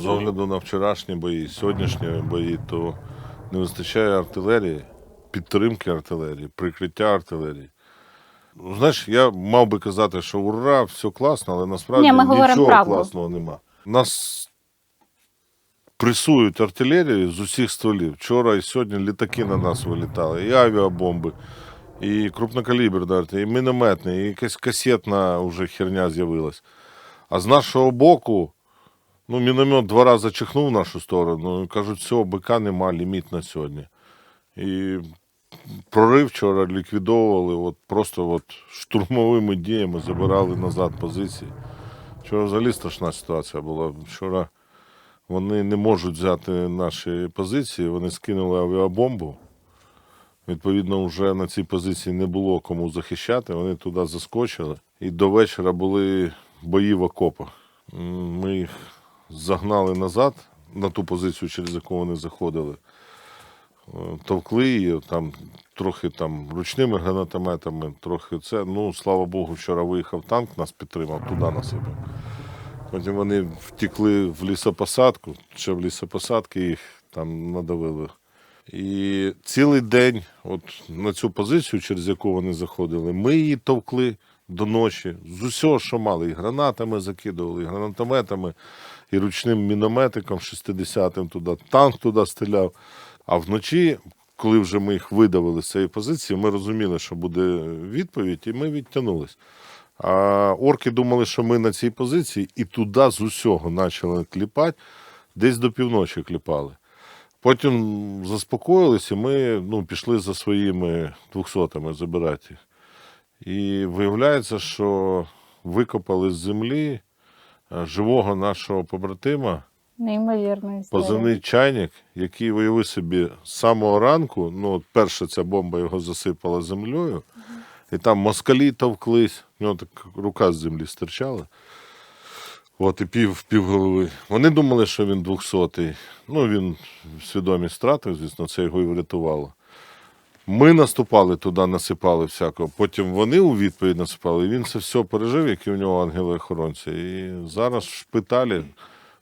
З огляду на вчорашні бої, сьогоднішні бої, то не вистачає артилерії, підтримки артилерії, прикриття артилерії. Ну, Знаєш, я мав би казати, що ура, все класно, але насправді Ні, ми говоримо нічого правду. класного нема. Нас пресують артилерію з усіх стволів. Вчора і сьогодні літаки на нас вилітали, і авіабомби, і крупнокаліберна артилерія, і мінометна, і якась касетна вже херня з'явилась. А з нашого боку, ну, міномет два рази чихнув в нашу сторону. Кажуть, все, БК нема, ліміт на сьогодні. І прорив вчора ліквідовували, от просто от штурмовими діями забирали назад позиції. Вчора взагалі страшна ситуація була. Вчора вони не можуть взяти наші позиції, вони скинули авіабомбу. Відповідно, вже на цій позиції не було кому захищати. Вони туди заскочили. І до вечора були бої в окопах. Ми їх загнали назад на ту позицію, через яку вони заходили. Е, Товкли її там трохи там ручними гранатометами, трохи це. Ну, слава Богу, вчора виїхав танк, нас підтримав, туди насипав. Потім вони втекли в лісопосадку, ще в лісопосадки їх там надавили. І цілий день, от на цю позицію, через яку вони заходили, ми її товкли до ночі. З усього, що мали, і гранатами закидували, і гранатометами, і ручним мінометиком 60-м туди, танк туди стріляв. А вночі, коли вже ми їх видавили з цієї позиції, ми розуміли, що буде відповідь, і ми відтягнулись. А орки думали, що ми на цій позиції, і туди з усього почали кліпати, десь до півночі кліпали. Потім заспокоїлися, і ми ну, пішли за своїми двохсотами забирати. І виявляється, що викопали з землі е, живого нашого побратима, Неймовірно. історія. позивний чайник, який виявив собі з самого ранку. Ну, от перша ця бомба його засипала землею, і там москалі товклись, у нього так рука з землі стирчала. От і пів, пів голови. Вони думали, що він 200-й. Ну, він свідомість втратив, звісно, це його і врятувало. Ми наступали туди, насипали всякого. Потім вони у відповідь насипали, і він це все пережив, як у нього ангели-охоронці. І зараз в шпиталі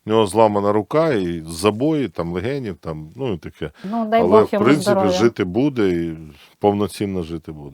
в нього зламана рука, і забої, там легенів, там, ну і таке. Ну, дай Але Бог в йому принципі здоров'я. жити буде і повноцінно жити буде.